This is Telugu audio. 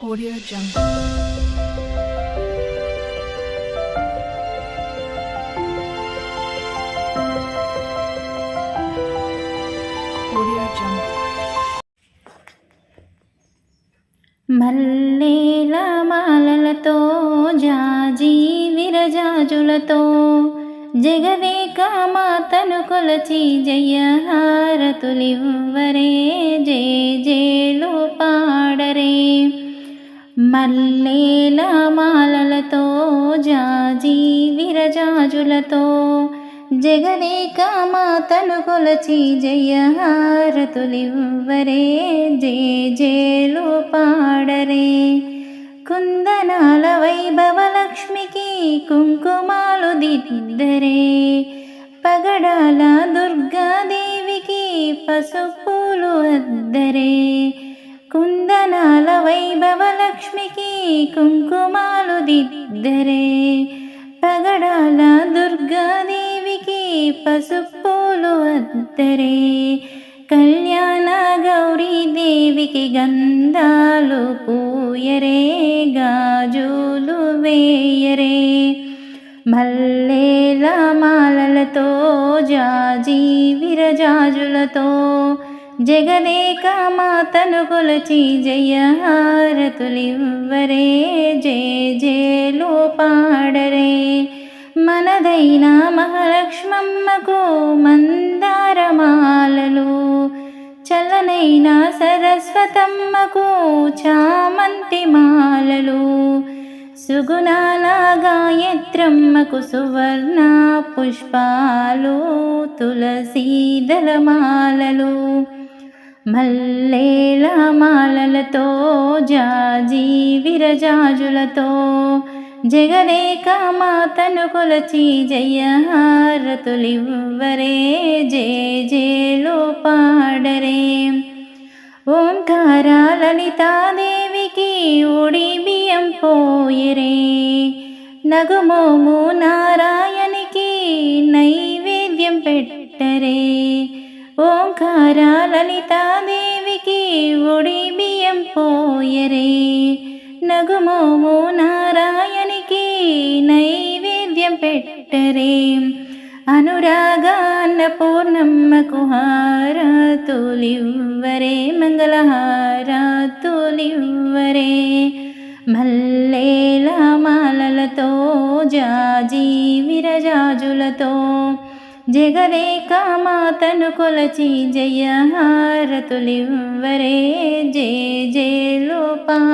Audio Jungle. Audio Jungle. Mallela మాలలతో జాజీ విరజాజులతో జగదేక మాతను కొలచి జయహారతులివ్వరే జయ జేలు పాడరే మల్లేల మాలలతో జాజి విరజాజులతో జగదేక మాతను కొలచి జయహారతులివ్వరే జే జేలు పాడరే కుందనాల వైభవలక్ష్మికి కుంకుమాలు దిద్దరే పగడాల దుర్గాదేవికి పసుపులు అద్దరే. కుందనాల వైభవలక్ష్మికి కుంకుమాలు దిద్దరే పగడాల దుర్గాదేవికి పసుపులు అద్దరే. కళ్యాణ గౌరీ దేవికి గంధాలు పూయరే గాజులు వేయరే. మల్లేల మాలలతో జాజీ విరజాజులతో జగదేక మాతను కొలచి జయహారతులివ్వరే జే జేలు పాడరే. మనదైన మహాలక్ష్మమ్మకు మందారమాలలు చల్లనైన సరస్వతమ్మకు చామంతి మాలలు. సుగుణాల గాయత్రమ్మకు సువర్ణ పుష్పాలు తులసీదల మాలలు మల్లేల మాలలతో జాజి విరజాజులతో జగదేక మాతను కొలచి జయహారతులివ్వరే జే జేలో పాడరే. ఓంకార లలితాదేవికి ఉడి బియ్యం పోయరే. నగుమోము నారాయణికి నైవేద్యం పెట్టరే. ఓంకార లలితాదేవికి ఒడి బియ్యం పోయరే. నగుమోము నారాయణికి నైవేద్యం పెట్టరే. అనురాగాన్న పూర్ణమ్మకు హారతులివ్వరే మంగళహారతులివ్వరే. మల్లేల మాలలతో జాజీ విరజాజులతో జగదేక మాతను కొలచి జయహారతులివ్వరే. జయ జేలు పాడరే